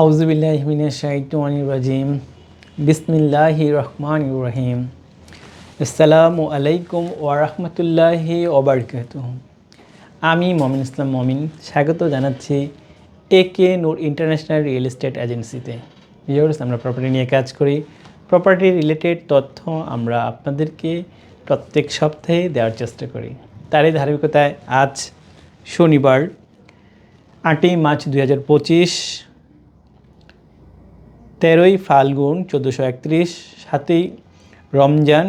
আউজবিল্লাহমিনাশাইতানির বিসমিল্লাহি রহমান রহিম। আসসালামু আলাইকুম ওয়ারহমতুল্লাহি ওবরকাত আমি মমিন ইসলাম মমিন, স্বাগত জানাচ্ছি A K Noor international real estate এজেন্সিতে। আমরা প্রপার্টি নিয়ে কাজ করি। প্রপার্টি রিলেটেড তথ্য আমরা আপনাদেরকে প্রত্যেক সপ্তাহে দেওয়ার চেষ্টা করি। তারই ধারাবাহিকতায় আজ শনিবার, আটই মার্চ দুই হাজার পঁচিশ তেরোই ফাল্গুন চোদ্দোশো একত্রিশ, সাতই রমজান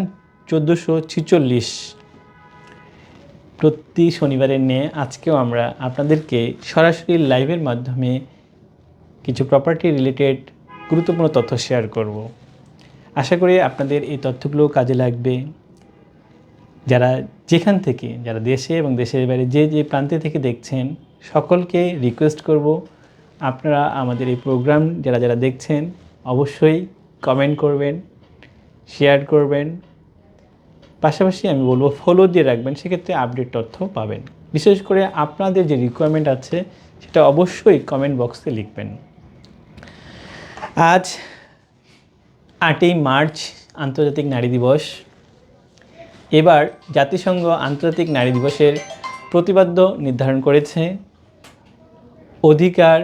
চোদ্দোশো ছিচল্লিশ। প্রতি শনিবারের নিয়ে আজকেও আমরা আপনাদেরকে সরাসরি লাইভের মাধ্যমে কিছু প্রপার্টি রিলেটেড গুরুত্বপূর্ণ তথ্য শেয়ার করব। আশা করি আপনাদের এই তথ্যগুলো কাজে লাগবে। যারা যেখান থেকে, যারা দেশে এবং দেশের বাইরে যে যে প্রান্তে থেকে দেখছেন, সকলকে রিকোয়েস্ট করব আপনারা আমাদের এই প্রোগ্রাম যারা যারা দেখছেন অবশ্যই কমেন্ট করবেন শেয়ার করবেন। পাশাপাশি আমি বলব ফলো দিয়ে রাখবেন, সেক্ষেত্রে আপডেট তথ্য পাবেন। বিশেষ করে আপনাদের যে রিকোয়ারমেন্ট আছে, সেটা অবশ্যই কমেন্ট বক্সে লিখবেন। আজ আটই মার্চ, আন্তর্জাতিক নারী দিবস। এবার জাতিসংঘ আন্তর্জাতিক নারী দিবসের প্রতিবাদ্য নির্ধারণ করেছে। অধিকার,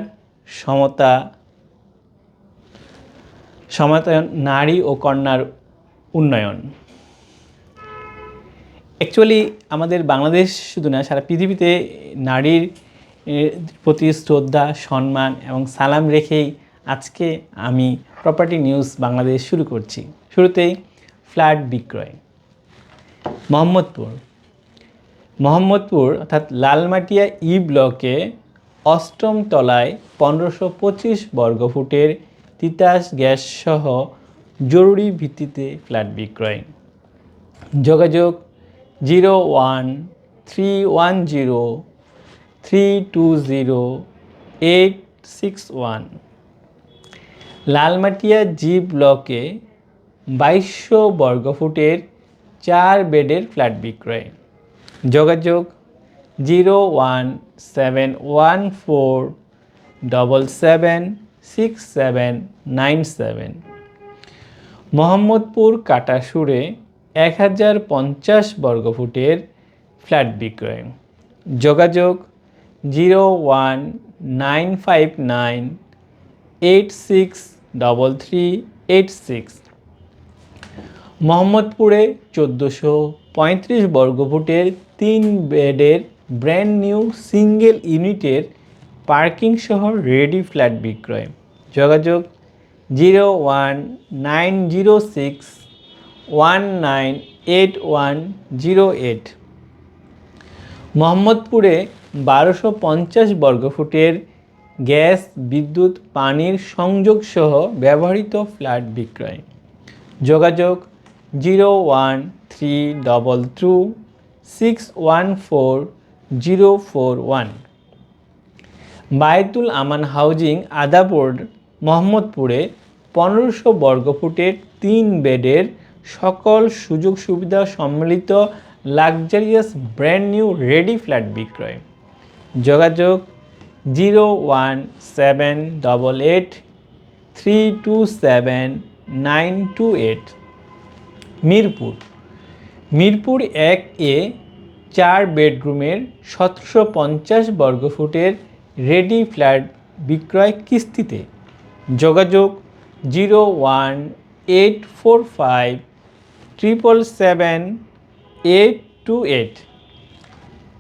সমতা সমাতায়ন নারী ও কন্যার উন্নয়ন। অ্যাকচুয়ালি আমাদের বাংলাদেশ শুধু না, সারা পৃথিবীতে নারীর প্রতি শ্রদ্ধা, সম্মান এবং সালাম রেখেই আজকে আমি প্রপার্টি নিউজ বাংলাদেশ শুরু করছি। শুরুতেই ফ্ল্যাট বিক্রয়। মোহাম্মদপুর। মোহাম্মদপুর অর্থাৎ লালমাটিয়া ই ব্লকে অষ্টম তলায় পনেরোশো পঁচিশ বর্গফুটের তিতাস গ্যাস সহ জরুরি ভিত্তিতে ফ্ল্যাট বিক্রয়। যোগাযোগ zero one three one zero three two zero eight six one. Lalmatia G ব্লকে বাইশশো বর্গফুটের চার বেডের ফ্ল্যাট বিক্রয়। যোগাযোগ zero one seven one four double seven six seven nine seven Mohammadpur কাটাসুরে এক হাজার পঞ্চাশ বর্গফুটের ফ্ল্যাট বিক্রয়। যোগাযোগ zero one nine five nine eight six double three eight six মোহাম্মদপুরে চোদ্দোশো পঁয়ত্রিশ বর্গফুটের তিন বেডের ব্র্যান্ড নিউ সিঙ্গেল ইউনিটের পার্কিং সহ রেডি ফ্ল্যাট বিক্রয়। যোগাযোগ zero one nine zero six one nine eight one zero eight. মোহাম্মদপুরে বারোশো পঞ্চাশ বর্গফুটের গ্যাস, বিদ্যুৎ, পানির সংযোগ সহ ব্যবহৃত ফ্ল্যাট বিক্রয়। যোগাযোগ zero one three double two six one four zero four one. Baitul Aman housing আদাবোর্ড মোহাম্মদপুরে পনেরোশো বর্গফুটের তিন বেডের সকল সুযোগ সুবিধা সম্মিলিত luxurious brand new ready flat বিক্রয়। যোগাযোগ zero one seven double eight three two seven nine two eight. Mirpur. Mirpur এক এ চার বেডরুমের সতেরোশো পঞ্চাশ বর্গফুটের রেডি ফ্ল্যাট বিক্রয় কিস্তিতে যোগাযোগ zero one eight four five triple seven eight two eight.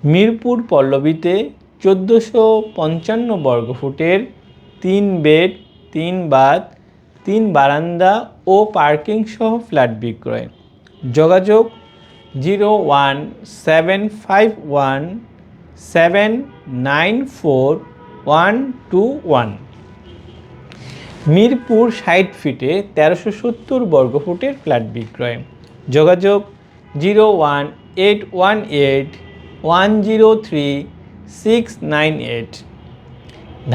Mirpur পল্লবীতে চোদ্দোশো পঞ্চান্ন বর্গফুটের তিন বেড, তিন বাথ, তিন বারান্দা ও পার্কিং সহ ফ্ল্যাট বিক্রয়। যোগাযোগ zero one seven five one seven nine four one two one. Mirpur ষাট ফিটে তেরোশো সত্তর বর্গফুটের ফ্ল্যাট বিক্রয়। যোগাযোগ zero one eight one eight one zero three six nine eight.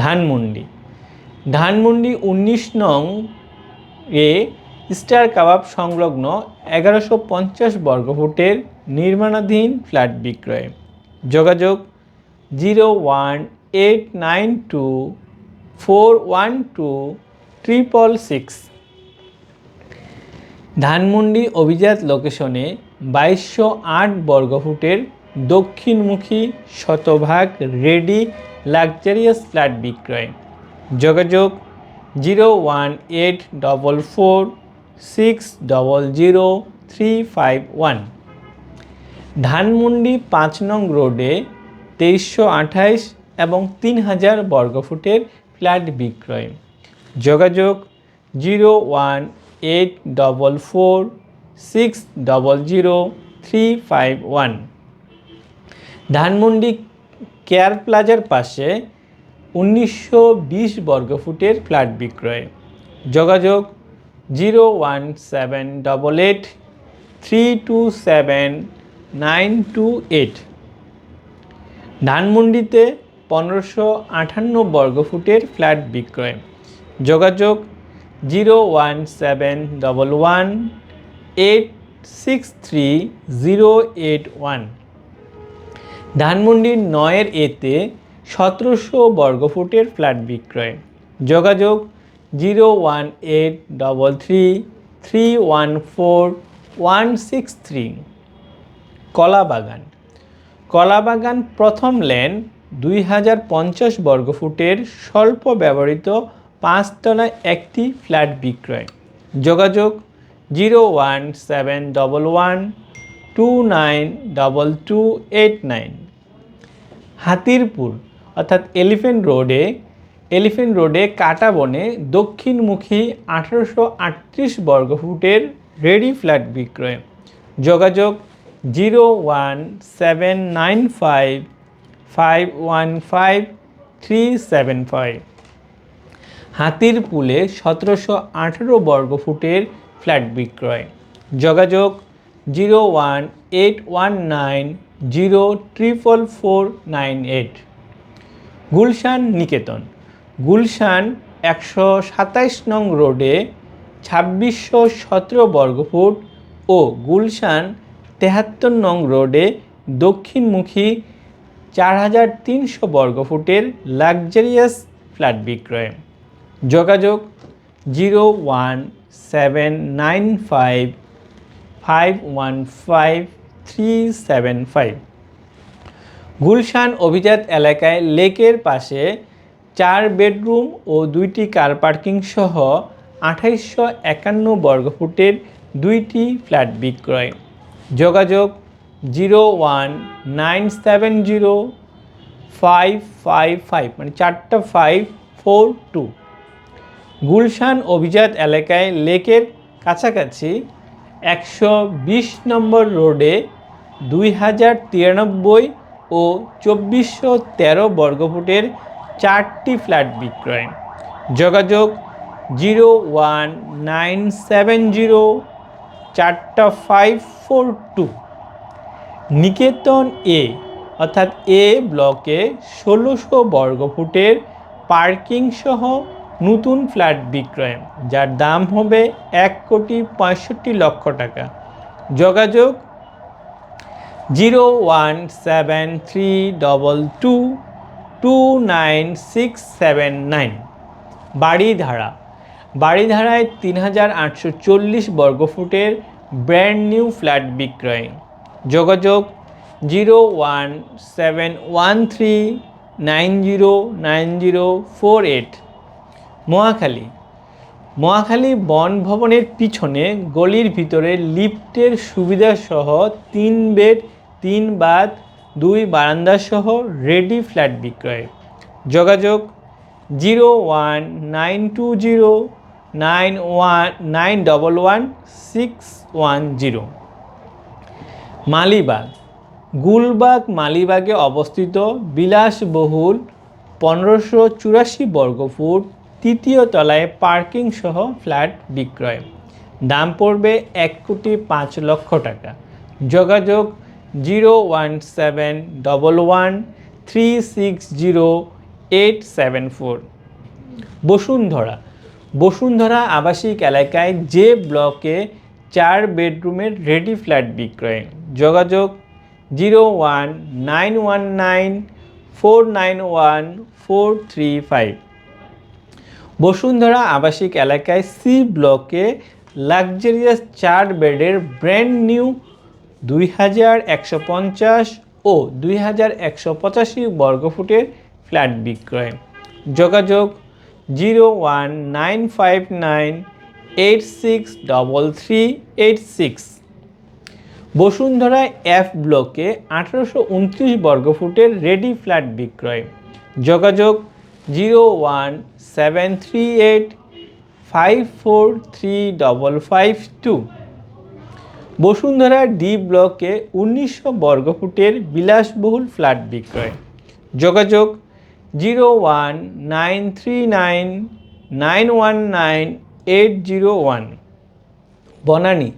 Dhanmondi. Dhanmondi উনিশ নং এ স্টার কাবাব সংলগ্ন এগারোশো পঞ্চাশ বর্গফুটের নির্মাণাধীন ফ্ল্যাট বিক্রয়। যোগাযোগ zero one eight nine two four one two triple six Dhanmondi অভিজাত লোকেশনে বাইশশো আট বর্গফুটের দক্ষিণমুখী শতভাগ রেডি লাক্সারিয়াস ফ্ল্যাট বিক্রয়। যোগাযোগ zero one eight double four six double zero three five one Dhanmondi পাঁচ নং রোডে তেইশশো আঠাইশ এবং তিন হাজার বর্গফুটের ফ্ল্যাট বিক্রয়। যোগাযোগ zero one eight double four six double zero three five one. Dhanmondi care প্লাজার পাশে উনিশশো বিশ বর্গফুটের ফ্ল্যাট বিক্রয়। যোগাযোগ zero one seven double eight three two seven nine two eight. ধানমন্ডিতে পনেরোশো আটান্ন বর্গফুটের ফ্ল্যাট বিক্রয়। যোগাযোগ zero one seven double one eight six three zero eight one. ধানমন্ডির নয়ের এতে সতেরোশো বর্গফুটের ফ্ল্যাট বিক্রয়। যোগাযোগ zero one eight double three three one four one six three. Kalabagan. Kalabagan প্রথম লেন দুই হাজার পঞ্চাশ বর্গফুটের স্বল্প ব্যবহৃত পাঁচতলা একটি ফ্ল্যাট বিক্রয়। যোগাযোগ zero one seven double one two nine double two eight nine. Hatirpur, অর্থাৎ এলিফেন্ট রোডে এলিফেন্ট রোডে কাটা বনে দক্ষিণমুখী আঠারোশো আটত্রিশ বর্গফুটের রেডি ফ্ল্যাট বিক্রয়। যোগাযোগ zero one seven nine five five one five three seven five. হাতির পুলে সতেরোশো আঠেরো বর্গফুটের ফ্ল্যাট বিক্রয়। যোগাযোগ zero one eight one nine zero triple four nine eight. Gulshan Niketan. Gulshan একশো সাতাইশ নং রোডে ছাব্বিশশো সতেরো বর্গফুট ও গুলশান তেহাত্তর নং রোডে দক্ষিণমুখী চার হাজার তিনশো বর্গফুটের লাক্সারিয়াস ফ্ল্যাট বিক্রয়। যোগাযোগ zero one seven nine five five one five three seven five. Gulshan অভিজাত এলাকায় লেকের পাশে চার বেডরুম ও দুইটি কার পার্কিং সহ আঠাইশশো একান্ন বর্গফুটের দুইটি ফ্ল্যাট বিক্রয়। যোগাযোগ zero one nine seven zero five five five মানে চারটা ফাইভ ফোর টু। গুলশান অভিজাত এলাকায় লেকের কাছাকাছি একশো বিশ নম্বর রোডে দুই হাজার তিরানব্বই ও চব্বিশশো তেরো বর্গফুটের চারটি ফ্ল্যাট বিক্রয়। যোগাযোগ zero one nine seven zero চারটা five four two Niketan A, অর্থাৎ এ ব্লকে ষোলোশো বর্গফুটের পার্কিং সহ নতুন ফ্ল্যাট বিক্রয়, যার দাম হবে এক কোটি পঁয়ষট্টি লক্ষ টাকা। যোগাযোগ zero one seven three double two two nine six seven nine. Baridhara বাড়িধারায় তিন হাজার আটশো চল্লিশ বর্গফুটের ব্র্যান্ড নিউ ফ্ল্যাট বিক্রয়। যোগাযোগ zero one seven one three nine zero nine zero four eight. Mohakhali. Mohakhali বন ভবনের পিছনে গলির ভিতরে লিফটের সুবিধাসহ তিন বেড, তিন বাথ দুই বারান্দা সহ রেডি ফ্ল্যাট বিক্রয়। যোগাযোগ zero one nine two zero nine one, nine double one six one zero. Malibagh. Gulbagh মালিবাগে অবস্থিত বিলাসবহুল পনেরোশো চুরাশি বর্গফুট তৃতীয় তলায় পার্কিং সহ ফ্ল্যাট বিক্রয়। দাম পড়বে এক কোটি পাঁচ লক্ষ টাকা। যোগাযোগ zero one seven double one three six zero eight seven four. Bashundhara. Bashundhara আবাসিক এলাকায় যে ব্লকে চার বেডরুমের রেডি ফ্ল্যাট বিক্রয়। যোগাযোগ zero one nine one nine four nine one four three five. Bashundhara আবাসিক এলাকায় সি ব্লকে লাক্সারিয়াস চার বেডের ব্র্যান্ড নিউ দুই হাজার একশো পঞ্চাশ ও দুই হাজার একশো পঁচাশি বর্গফুটের ফ্ল্যাট বিক্রয়। যোগাযোগ zero one nine five nine eight six double three eight six. Bashundhara F ব্লকে আঠারোশো উনত্রিশ বর্গফুটের রেডি ফ্ল্যাট বিক্রয়। যোগাযোগ zero one seven three eight five four three double five two Bashundhara D ব্লকে উনিশশো বর্গফুটের বিলাসবহুল ফ্ল্যাট বিক্রয়। যোগাযোগ zero one nine three nine nine one nine eight zero one Banani.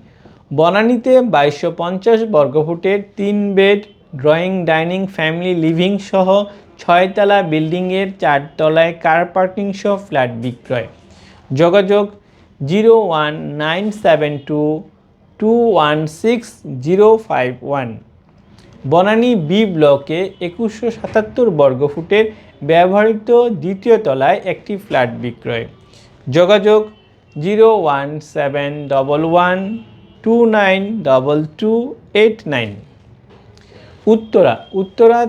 বনানীতে বাইশশো পঞ্চাশ বর্গফুটের তিন bed, drawing, dining, family, living সহ ছয়তলা বিল্ডিংয়ের চারতলায় কার পার্কিং সহ ফ্ল্যাট বিক্রয়। যোগাযোগ zero one nine seven two two one six zero five one. Banani B ব্লকে একুশশো সাতাত্তর বর্গফুটের ব্যবহৃত দ্বিতীয় তলায় একটি ফ্ল্যাট বিক্রয়। যোগাযোগ zero one seven double one two nine double two eight nine. Uttara Uttara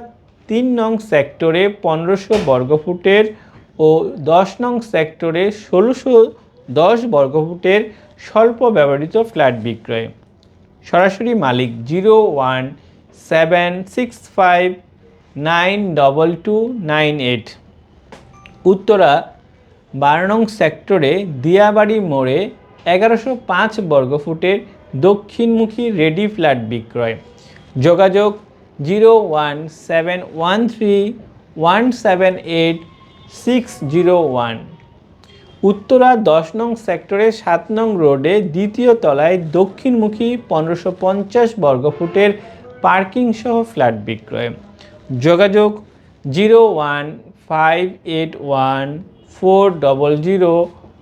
তিন নং সেক্টরে পনেরোশো বর্গফুটের ও দশ নং সেক্টরে ষোলোশো দশ বর্গফুটের স্বল্প ব্যবহৃত ফ্ল্যাট বিক্রয়। সরাসরি মালিক zero one seven six five nine double two nine eight. Uttara বারো নং সেক্টরে দিয়াবাড়ি মোড়ে এগারোশো পাঁচ বর্গফুটের দক্ষিণমুখী রেডি ফ্ল্যাট বিক্রয়। যোগাযোগ zero one seven one three one seven eight six zero one Uttara দশ নং সেক্টরে সাত নং রোডে দ্বিতীয় তলায় দক্ষিণমুখী পনেরোশো পঞ্চাশ বর্গফুটের পার্কিং সহ ফ্ল্যাট বিক্রয়। যোগাযোগ zero one five eight one four double zero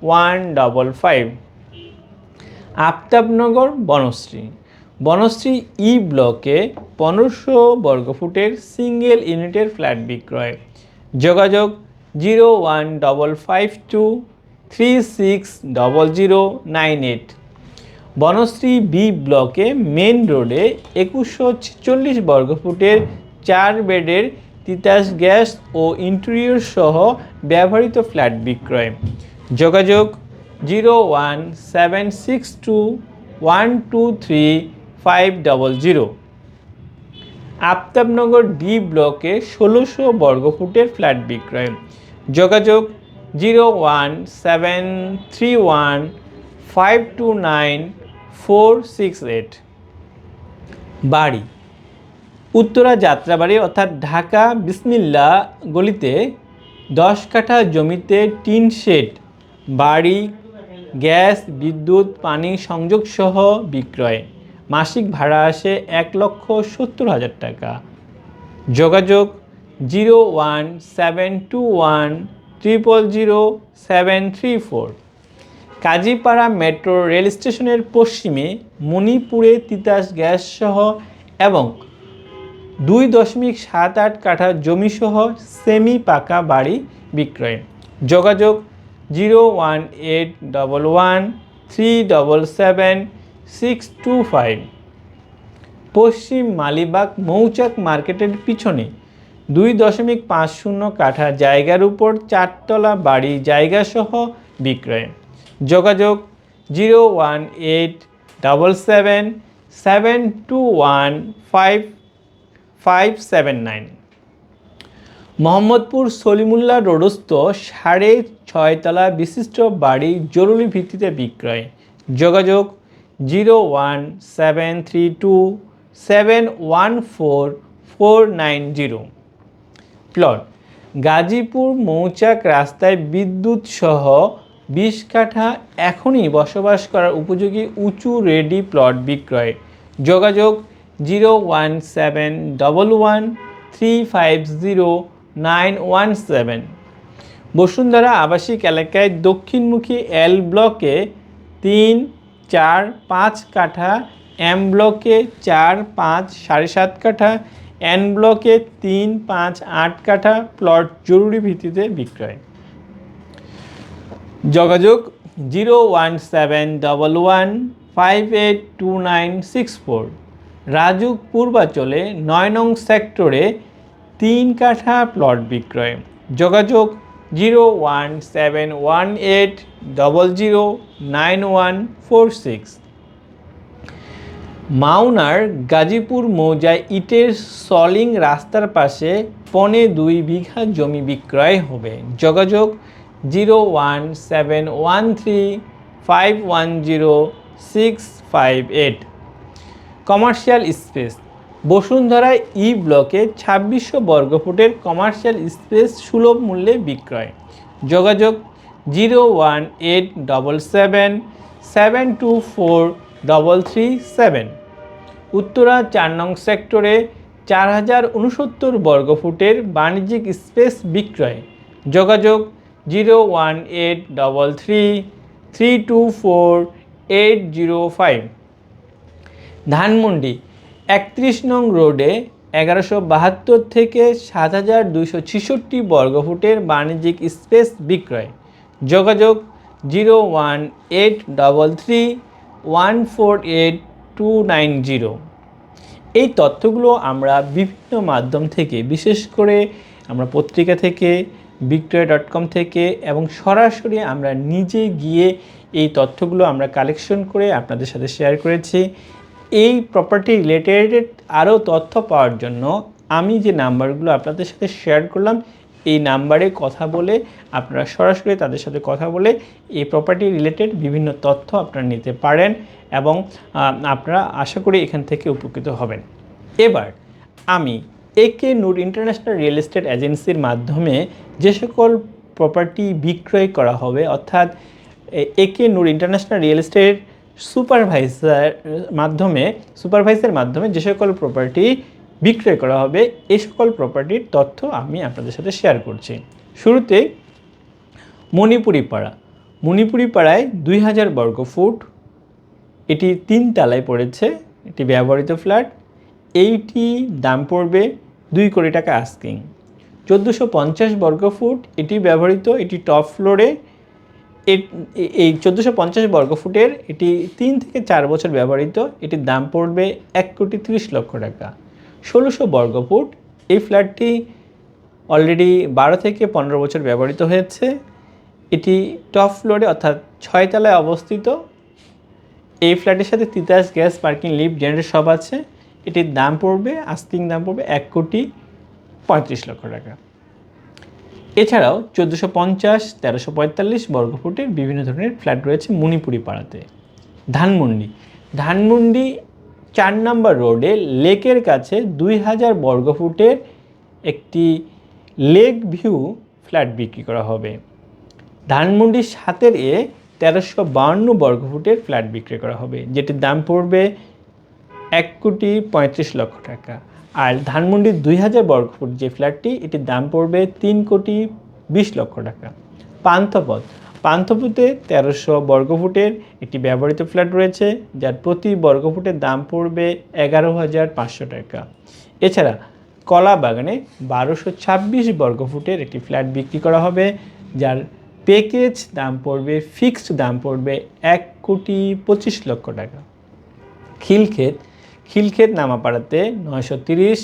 one double five. Aftabnagar Banasree. Banasree E ব্লকে পনেরোশো বর্গফুটের সিঙ্গেল ইউনিটের ফ্ল্যাট বিক্রয়। যোগাযোগ zero one double five two three six double zero nine eight. Banasree B ব্লকে main রোডে একুশশো ছেচল্লিশ বর্গফুটের চার বেডের তিতাস গ্যাস ও ইন্টেরিয়র সহ ব্যবহৃত ফ্ল্যাট বিক্রয়। যোগাযোগ zero one seven six two one two three five double zero Aftabnagar D ব্লকে ষোলোশো বর্গফুটের ফ্ল্যাট বিক্রয়। যোগাযোগ zero one seven three one five two nine four six eight বাড়ি। উত্তরা যাত্রাবাড়ি অর্থাৎ ঢাকা বিসমিল্লা গলিতে দশ কাঠা জমিতে টিন শেড, বাড়ি, গ্যাস, বিদ্যুৎ, পানি সংযোগ সহ বিক্রয়। মাসিক ভাড়া আসে এক লক্ষ সত্তর হাজার টাকা। যোগাযোগ zero one seven two one triple zero seven three four. Kazipara metro rail স্টেশনের পশ্চিমে মণিপুরে তিতাস গ্যাস সহ এবং দুই দশমিক সাত আট কাঠা জমিসহ সেমি পাকা বাড়ি বিক্রয়। যোগাযোগ zero one eight double one three double seven six two five. পশ্চিম মালিবাগ মৌচাক মার্কেটের পিছনে দুই দশমিক পাঁচ শূন্য কাঠা জায়গার উপর চারতলা বাড়ি জায়গাসহ বিক্রয়। যোগাযোগ zero one eight double seven seven two one five five seven nine. Mohammadpur Salimullah রোডস্থ সাড়ে ছয়তলা বিশিষ্ট বাড়ি জরুরি ভিত্তিতে বিক্রয়। যোগাযোগ zero one seven three two seven one four four nine zero plot Gazipur Mouchak রাস্তায় বিদ্যুৎ সহ বিশ কাঠা এখনই বসবাস করার উপযোগী উঁচু রেডি প্লট বিক্রয়। যোগাযোগ zero one seven double one three five zero nine one seven Bashundhara আবাসিক এলাকায় দক্ষিণমুখী এল ব্লকে তিন চার পাঁচ কাঠা এম ব্লকে চার পাঁচ সাড়ে সাত কাঠা এন ব্লকে তিন পাঁচ আট কাঠা প্লট জরুরি ভিত্তিতে বিক্রয়। যোগাযোগ zero one seven double one five eight two nine six four. Raju পূর্বাচলে নয় নং সেক্টরে তিন কাঠা প্লট বিক্রয়। যোগাযোগ zero one seven one eight double zero nine one four six মাওনার Gazipur মৌজায় ইটের সলিং রাস্তার পাশে পনে দুই বিঘা জমি বিক্রয় হবে। যোগাযোগ zero one seven one three five one zero six five eight commercial space. Bashundhara E ব্লকে ছাব্বিশশো বর্গফুটের কমার্শিয়াল স্পেস সুলভ মূল্যে বিক্রয়। যোগাযোগ zero one eight double seven seven two four double three seven. Uttara চার নং সেক্টরে চার হাজার উনসত্তর বর্গফুটের বাণিজ্যিক স্পেস বিক্রয়। যোগাযোগ zero one eight double three three two four eight zero five. Dhanmondi একত্রিশ নং রোডে এগারোশো বাহাত্তর থেকে সাত হাজার দুশো ছেষট্টি বর্গফুটের বাণিজ্যিক স্পেস বিক্রয়। যোগাযোগ zero one eight double three one four eight two nine zero. এই তথ্যগুলো আমরা বিভিন্ন মাধ্যম থেকে, বিশেষ করে আমরা পত্রিকা থেকে, বিক্রয় ডট কম থেকে এবং সরাসরি আমরা নিজে গিয়ে এই তথ্যগুলো আমরা কালেকশন করে আপনাদের সাথে শেয়ার করেছি। এই প্রপার্টি রিলেটেড আরও তথ্য পাওয়ার জন্য আমি যে নাম্বারগুলো আপনাদের সাথে শেয়ার করলাম, এই নাম্বারে কথা বলে আপনারা সরাসরি তাদের সাথে কথা বলে এই প্রপার্টি রিলেটেড বিভিন্ন তথ্য আপনারা নিতে পারেন এবং আপনারা আশা করি এখান থেকে উপকৃত হবেন। এবার আমি একে নূর ইন্টারন্যাশনাল রিয়েল এস্টেট এজেন্সির মাধ্যমে যে সকল প্রপার্টি বিক্রয় করা হবে, অর্থাৎ A K Noor international real estate supervisor মাধ্যমে সুপারভাইজার মাধ্যমে যে সকল প্রপার্টি বিক্রয় করা হবে এই সকল প্রপার্টির তথ্য আমি আপনাদের সাথে শেয়ার করছি। শুরুতে মণিপুরি পাড়া মণিপুরি পাড়ায় দুই হাজার বর্গ ফুট, এটি তিন তালায় পড়েছে, এটি ব্যবহৃত ফ্ল্যাট, এইটি দাম পড়বে দুই কোটি টাকা আস্কিং চোদ্দোশো পঞ্চাশ বর্গ ফুট, এটি ব্যবহৃত, এটি টপ ফ্লোরে এই চোদ্দোশো পঞ্চাশ বর্গ ফুটের এটি তিন থেকে চার বছর ব্যবহৃত, এটির দাম পড়বে এক কোটি তিরিশ লক্ষ টাকা। ষোলোশো বর্গ ফুট, এই ফ্ল্যাটটি অলরেডি বারো থেকে পনেরো বছর ব্যবহৃত হয়েছে। এটি টপ ফ্লোরে অর্থাৎ ছয়তলায় অবস্থিত। এই ফ্ল্যাটের সাথে Titas gas parking lift generator সব আছে। এটির দাম পড়বে, আস্তিং দাম পড়বে এক কোটি পঁয়ত্রিশ লক্ষ টাকা। এছাড়াও চোদ্দোশো পঞ্চাশ, তেরোশো পঁয়তাল্লিশ বর্গফুটের বিভিন্ন ধরনের ফ্ল্যাট রয়েছে মণিপুরি পাড়াতে। ধানমন্ডি। ধানমন্ডি চার নম্বর রোডে লেকের কাছে দুই হাজার বর্গফুটের একটি লেক ভিউ ফ্ল্যাট বিক্রি করা হবে। ধানমন্ডির সাতের এ তেরোশো বাউন্ন বর্গফুটের ফ্ল্যাট বিক্রি করা হবে, যেটির দাম পড়বে এক কোটি পঁয়ত্রিশ লক্ষ টাকা। আর ধানমন্ডির দুই হাজার বর্গফুট যে ফ্ল্যাটটি, এটির দাম পড়বে তিন কোটি বিশ লক্ষ টাকা। পান্থপথ। পান্থপথে তেরোশো বর্গফুটের একটি ব্যবহৃত ফ্ল্যাট রয়েছে, যার প্রতি বর্গফুটের দাম পড়বে এগারো হাজার পাঁচশো টাকা। এছাড়া কলা বাগানে বারোশো ছাব্বিশ বর্গফুটের একটি ফ্ল্যাট বিক্রি করা হবে, যার প্যাকেজ দাম পড়বে, ফিক্সড দাম পড়বে এক কোটি পঁচিশ লক্ষ টাকা। খিলক্ষেত খিলক্ষেত নামাপাড়াতে নয়শো তিরিশ,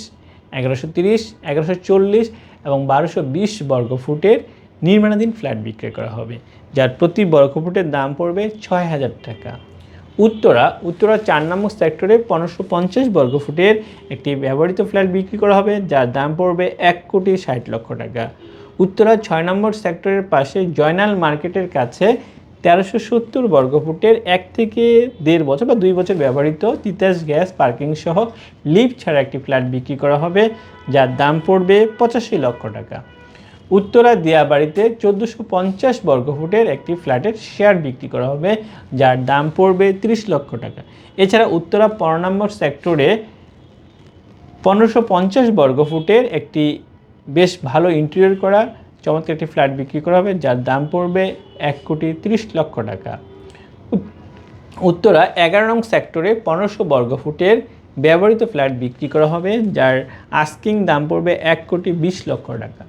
এগারোশো তিরিশ, এগারোশো চল্লিশ এবং বারোশো বিশ বর্গ ফুটের নির্মাণাধীন ফ্ল্যাট বিক্রয় করা হবে, যার প্রতি বর্গ ফুটের দাম পড়বে ছয় হাজার টাকা। উত্তরা উত্তরা চার নম্বর সেক্টরে পনেরোশো পঞ্চাশ বর্গ ফুটের একটি ব্যবহৃত ফ্ল্যাট বিক্রি করা হবে, যার দাম পড়বে এক কোটি ষাট লক্ষ টাকা। উত্তরা ছয় নম্বর সেক্টরের পাশে জয়নাল মার্কেটের কাছে তেরোশো সত্তর বর্গফুটের এক থেকে দেড় বছর বা দুই বছর ব্যবহৃত তিতাস গ্যাস পার্কিং সহ লিফট ছাড়া একটি ফ্ল্যাট বিক্রি করা হবে, যার দাম পড়বে পঁচাশি লক্ষ টাকা। উত্তরা দিয়াবাড়িতে চোদ্দোশো পঞ্চাশ বর্গফুটের একটি ফ্ল্যাটের শেয়ার বিক্রি করা হবে, যার দাম পড়বে তিরিশ লক্ষ টাকা। এছাড়া উত্তরা পনেরো নম্বর সেক্টরে পনেরোশো পঞ্চাশ বর্গফুটের একটি বেশ ভালো ইন্টেরিয়র করা চমৎকার একটি ফ্ল্যাট বিক্রি করা হবে, যার দাম পড়বে এক কোটি তিরিশ লক্ষ টাকা। উত- উত্তরা এগারো নং সেক্টরে পনেরোশো বর্গফুটের ব্যবহৃত ফ্ল্যাট বিক্রি করা হবে, যার আস্কিং দাম পড়বে এক কোটি বিশ লক্ষ টাকা।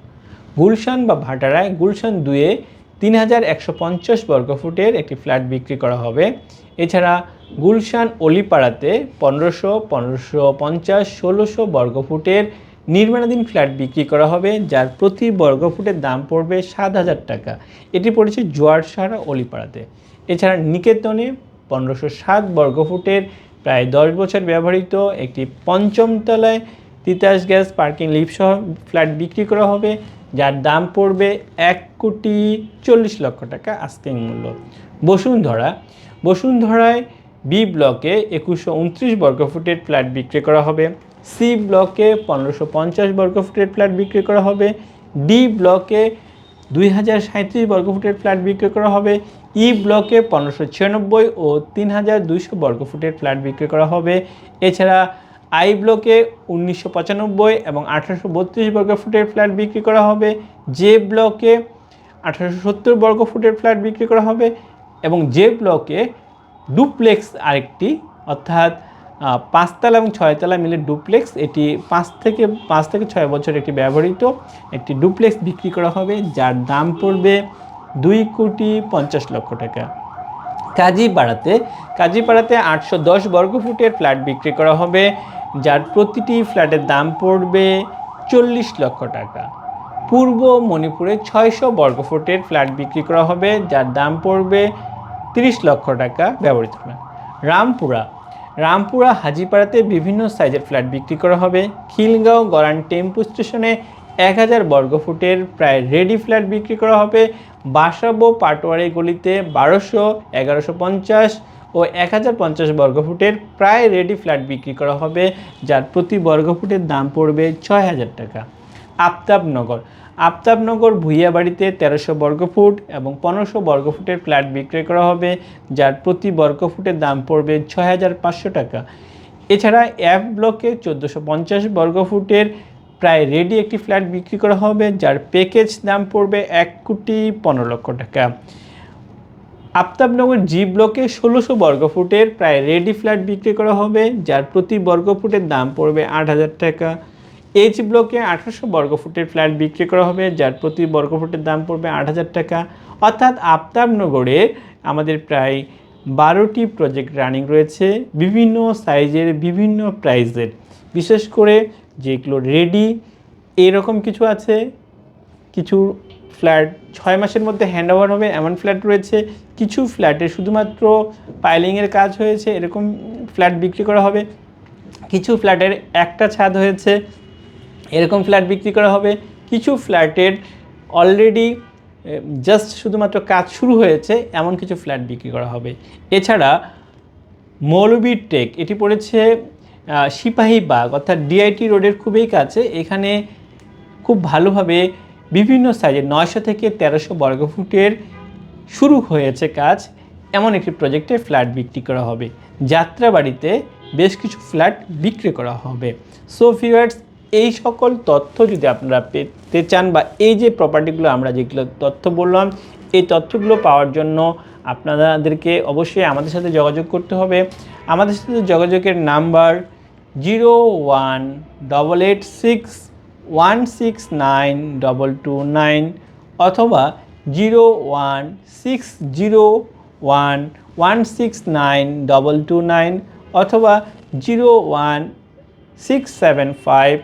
গুলশান বা ভাটারায় গুলশান দুয়ে তিন হাজার একশো পঞ্চাশ বর্গফুটের একটি ফ্ল্যাট বিক্রি করা হবে। এছাড়া গুলশান অলিপাড়াতে পনেরোশো পনেরোশো পঞ্চাশ, ষোলোশো বর্গফুটের নির্মাণাধীন ফ্ল্যাট বিক্রি করা হবে, যার প্রতি বর্গফুটের দাম পড়বে সাত হাজার টাকা। এটি পড়েছে জোয়ারসারা অলিপাড়াতে। এছাড়া নিকেতনে পনেরোশো সাত বর্গফুটের প্রায় দশ বছর ব্যবহৃত একটি পঞ্চম তলায় তিতাস গ্যাস পার্কিং লিফট সহ ফ্ল্যাট বিক্রি করা হবে, যার দাম পড়বে এক কোটি চল্লিশ লক্ষ টাকা আস্কিং মূল্য। বসুন্ধরা। বসুন্ধরায় বি ব্লকে একুশশো উনত্রিশ বর্গফুটের ফ্ল্যাট বিক্রি করা হবে। সি ব্লকে পনেরোশো পঞ্চাশ বর্গফুটের ফ্ল্যাট বিক্রি করা হবে ডি ব্লকে দুই হাজার সাঁত্রিশ বর্গফুটের ফ্ল্যাট বিক্রি করা হবে ই ব্লকে পনেরোশো ছিয়ানব্বই ও তিন হাজার দুইশো বর্গফুটের ফ্ল্যাট বিক্রি করা হবে। এছাড়া আই ব্লকে উনিশশো পঁচানব্বই এবং আঠারোশো বত্রিশ বর্গফুটের ফ্ল্যাট বিক্রি করা হবে জে ব্লকে আঠারোশো সত্তর বর্গফুটের ফ্ল্যাট বিক্রি করা হবে এবং জে ব্লকে ডুপ্লেক্স আরেকটি, অর্থাৎ পাঁচতলা এবং ছয়তলা মিলে ডুপ্লেক্স। এটি পাঁচ থেকে পাঁচ থেকে ছয় বছর একটি ব্যবহৃত। একটি ডুপ্লেক্স বিক্রি করা হবে, যার দাম পড়বে দুই কোটি পঞ্চাশ লক্ষ টাকা। কাজীপাড়াতে কাজীপাড়াতে আটশো দশ বর্গফুটের ফ্ল্যাট বিক্রি করা হবে, যার প্রতিটি ফ্ল্যাটের দাম পড়বে চল্লিশ লক্ষ টাকা। পূর্ব মণিপুরে ছয়শো বর্গফুটের ফ্ল্যাট বিক্রি করা হবে, যার দাম পড়বে তিরিশ লক্ষ টাকা ব্যবহৃত রামপুরা রামপুরা, হাজিপাড়াতে বিভিন্ন সাইজের ফ্ল্যাট বিক্রি করা হবে। খিলগাঁও গরান টেম্পু স্টেশনে এক হাজার বর্গফুটের প্রায় রেডি ফ্ল্যাট বিক্রি করা হবে। বাসাবো, পাটোয়ারি গলিতে বারোশো, এগারোশো পঞ্চাশ ও এক হাজার পঞ্চাশ বর্গফুটের প্রায় রেডি ফ্ল্যাট বিক্রি করা হবে, যার প্রতি বর্গফুটের দাম পড়বে ছয় হাজার টাকা। আফতাবনগর আফতাবনগর ভুইয়াবাড়িতে তেরোশো বর্গফুট এবং পনেরোশো বর্গফুটের ফ্ল্যাট বিক্রয় করা হবে, যার প্রতি বর্গফুটের দাম পড়বে ছয় হাজার পাঁচশো টাকা। এছাড়া এফ ব্লকে চোদ্দোশো পঞ্চাশ বর্গফুটের প্রায় রেডি একটি ফ্ল্যাট বিক্রি করা হবে, যার প্যাকেজ দাম পড়বে এক কোটি পনেরো লক্ষ টাকা। আফতাবনগর জি ব্লকে ষোলোশো বর্গফুটের প্রায় রেডি ফ্ল্যাট বিক্রি করা হবে, যার প্রতি বর্গফুটের দাম পড়বে আট হাজার টাকা। এইচ ব্লকে আঠারোশো বর্গফুটের ফ্ল্যাট বিক্রি করা হবে, যার প্রতি বর্গফুটের দাম পড়বে আট হাজার টাকা। অর্থাৎ আফতাবনগরে আমাদের প্রায় বারোটি প্রজেক্ট রানিং রয়েছে, বিভিন্ন সাইজের বিভিন্ন প্রাইজের বিশেষ করে যেগুলো রেডি এরকম কিছু আছে। কিছু ফ্ল্যাট ছয় মাসের মধ্যে হ্যান্ড ওভার হবে, এমন ফ্ল্যাট রয়েছে। কিছু ফ্ল্যাটে শুধুমাত্র পাইলিংয়ের কাজ হয়েছে, এরকম ফ্ল্যাট বিক্রি করা হবে। কিছু ফ্ল্যাটের একটা ছাদ হয়েছে। এরকম ফ্ল্যাট বিক্রি করা হবে। কিছু ফ্ল্যাটের অলরেডি জাস্ট শুধুমাত্র কাজ শুরু হয়েছে এমন কিছু ফ্ল্যাট বিক্রি করা হবে। এছাড়া মৌলবীর টেক এটি পড়েছে আহ, সিপাহীবাগ অর্থাৎ ডিআইটি রোডের খুবই কাছে। এখানে খুব ভালোভাবে বিভিন্ন সাইজের নয়শো থেকে তেরোশো বর্গফুটের শুরু হয়েছে কাজ। এমন একটি প্রজেক্টে ফ্ল্যাট বিক্রি করা হবে। যাত্রাবাড়িতে বেশ কিছু ফ্ল্যাট বিক্রি করা হবে। সো ভিউয়ার্স এই সকল তথ্য যদি আপনারা পেতে চান বা এই যে প্রপার্টিগুলো আমরা যেগুলো তথ্য বললাম, এই তথ্যগুলো পাওয়ার জন্য আপনাদেরকে অবশ্যই আমাদের সাথে যোগাযোগ করতে হবে। আমাদের সাথে যোগাযোগের number zero one double eight six one six nine double two nine অথবা zero one six zero one one six nine double two nine অথবা zero one six seven five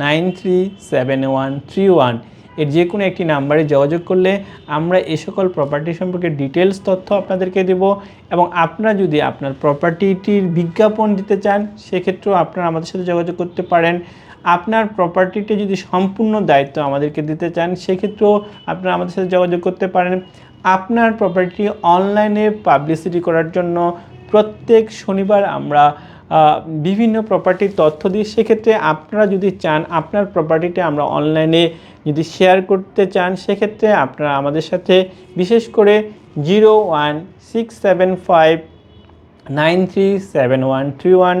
nine three seven one three one. এর যে কোনো একটি নাম্বারে যোগাযোগ করলে আমরা এ সকল প্রপার্টি সম্পর্কে ডিটেলস তথ্য আপনাদেরকে দেব এবং আপনারা যদি আপনার প্রপার্টিটির বিজ্ঞাপন দিতে চান, সেক্ষেত্রেও আপনারা আমাদের সাথে যোগাযোগ করতে পারেন। আপনার প্রপার্টিটি যদি সম্পূর্ণ দায়িত্ব আমাদেরকে দিতে চান, সেক্ষেত্রেও আপনারা আমাদের সাথে যোগাযোগ করতে পারেন। আপনার প্রপার্টি অনলাইনে পাবলিসিটি করার জন্য প্রত্যেক শনিবার আমরা বিভিন্ন প্রপার্টির তথ্য দিই সেক্ষেত্রে আপনারা যদি চান, আপনার প্রপার্টিটা আমরা অনলাইনে যদি শেয়ার করতে চান, সেক্ষেত্রে আপনারা আমাদের সাথে বিশেষ করে zero one six seven five nine three seven one three one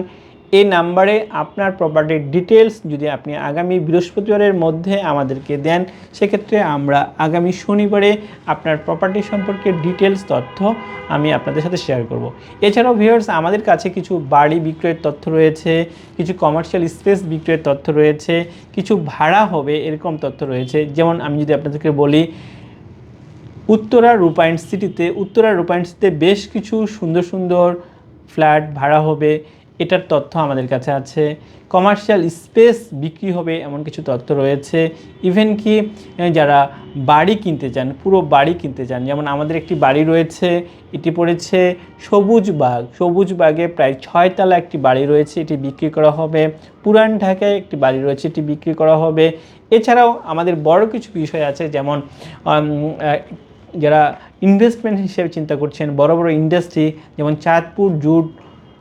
এই নাম্বারে আপনার প্রপার্টির ডিটেলস যদি আপনি আগামী বৃহস্পতিবারের মধ্যে আমাদেরকে দেন, সেক্ষেত্রে আমরা আগামী শনিবারে আপনার প্রপার্টি সম্পর্কে ডিটেলস তথ্য আমি আপনাদের সাথে শেয়ার করব। এছাড়াও ভিউয়ার্স আমাদের কাছে কিছু বাড়ি বিক্রয়ের তথ্য রয়েছে, কিছু কমার্শিয়াল স্পেস বিক্রয়ের তথ্য রয়েছে, কিছু ভাড়া হবে এরকম তথ্য রয়েছে। যেমন আমি যদি আপনাদেরকে বলি, উত্তরা রূপায়ণ সিটিতে উত্তরা রূপায়ণ সিটিতে বেশ কিছু সুন্দর সুন্দর ফ্ল্যাট ভাড়া হবে। এটার তথ্য আমাদের কাছে আছে। কমার্শিয়াল স্পেস বিক্রি হবে এমন কিছু তথ্য রয়েছে। ইভেন কি যারা বাড়ি কিনতে চান, পুরো বাড়ি কিনতে চান, যেমন আমাদের একটি বাড়ি রয়েছে, এটি পড়েছে সবুজ বাগ। সবুজ বাগে প্রায় ছয়তলা একটি বাড়ি রয়েছে, এটি বিক্রি করা হবে। পুরান ঢাকায় একটি বাড়ি রয়েছে, এটি বিক্রি করা হবে। এছাড়াও আমাদের বড় কিছু বিষয় আছে, যেমন যারা ইনভেস্টমেন্ট হিসেবে চিন্তা করছেন, বড় বড় ইন্ডাস্ট্রি যেমন চাঁদপুর, জুট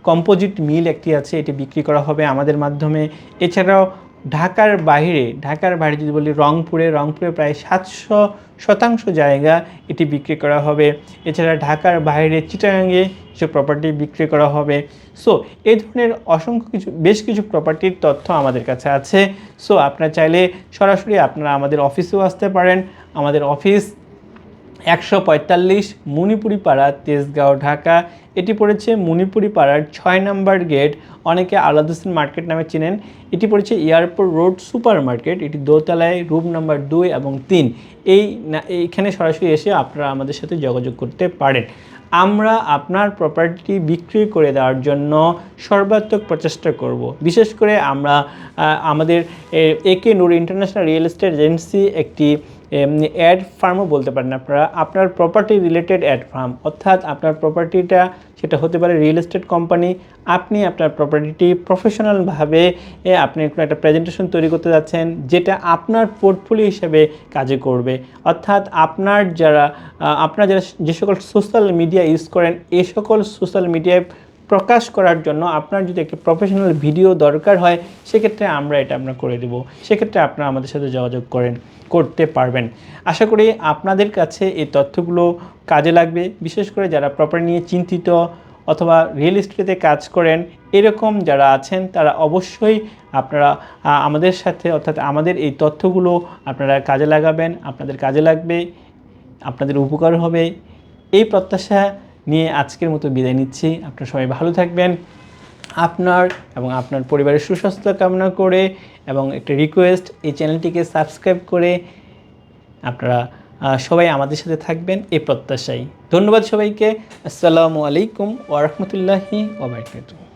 কম্পোজিট মিল একটি আছে, এটি বিক্রি করা হবে আমাদের মাধ্যমে। এছাড়াও ঢাকার বাইরে ঢাকার বাইরে যদি বলি রংপুরে রংপুরে প্রায় সাতশো শতাংশ জায়গা এটি বিক্রি করা হবে। এছাড়া ঢাকার বাইরে চিটাগাঙ্গে কিছু প্রপার্টি বিক্রি করা হবে। সো এই ধরনের অসংখ্য কিছু, বেশ কিছু প্রপার্টির তথ্য আমাদের কাছে আছে। সো আপনারা চাইলে সরাসরি আপনারা আমাদের অফিসেও আসতে পারেন। আমাদের অফিস একশো পঁয়তাল্লিশ মণিপুরি পাড়া তেজগাঁও, ঢাকা। এটি পড়েছে মণিপুরি পাড়ার ছয় নম্বর গেট। অনেকে আলাদুসিন মার্কেট নামে চেনেন। এটি পড়েছে এয়ারপোর্ট রোড সুপার মার্কেট এটি দোতলায় রুম নাম্বার দুই এবং তিন। এই এইখানে সরাসরি এসে আপনারা আমাদের সাথে যোগাযোগ করতে পারেন। আমরা আপনার প্রপার্টি বিক্রি করে দেওয়ার জন্য সর্বাত্মক প্রচেষ্টা করব। বিশেষ করে আমরা আমাদের A K Noor international real estate agency একটি অ্যাড ফার্মও বলতে পারেন আপনারা। আপনার প্রপার্টি রিলেটেড অ্যাড ফার্ম অর্থাৎ আপনার প্রপার্টিটা সেটা হতে পারে রিয়েল এস্টেট কোম্পানি আপনি আপনার প্রপার্টিটি প্রফেশনালভাবে এ, আপনি কোনো একটা প্রেজেন্টেশন তৈরি করতে যাচ্ছেন যেটা আপনার পোর্টফোলিও হিসেবে কাজে করবে। অর্থাৎ আপনার যারা আপনার যারা যে সকল সোশ্যাল মিডিয়া ইউজ করেন এই সকল সোশ্যাল মিডিয়ায় প্রকাশ করার জন্য আপনার যদি একটি প্রফেশনাল ভিডিও দরকার হয়, সেক্ষেত্রে আমরা এটা আমরা করে দেব। সেক্ষেত্রে আপনারা আমাদের সাথে যোগাযোগ করেন, করতে পারবেন। আশা করি আপনাদের কাছে এই তথ্যগুলো কাজে লাগবে। বিশেষ করে যারা প্রপার নিয়ে চিন্তিত অথবা রিয়েল এস্টেটে কাজ করেন, এরকম যারা আছেন, তারা অবশ্যই আপনারা আমাদের সাথে অর্থাৎ আমাদের এই তথ্যগুলো আপনারা কাজে লাগাবেন, আপনাদের কাজে লাগবে, আপনাদের উপকার হবে। এই প্রত্যাশা নিয়ে আজকের মতো বিদায় নিচ্ছি। আপনারা সবাই ভালো থাকবেন। আপনার এবং আপনার পরিবারের সুস্বাস্থ্য কামনা করে এবং একটা রিকোয়েস্ট এই চ্যানেলটিকে সাবস্ক্রাইব করে আপনারা সবাই আমাদের সাথে থাকবেন এই প্রত্যাশাই ধন্যবাদ সবাইকে। আসসালামু আলাইকুম ওরহমতুল্লাহি ওবরাকাতুহু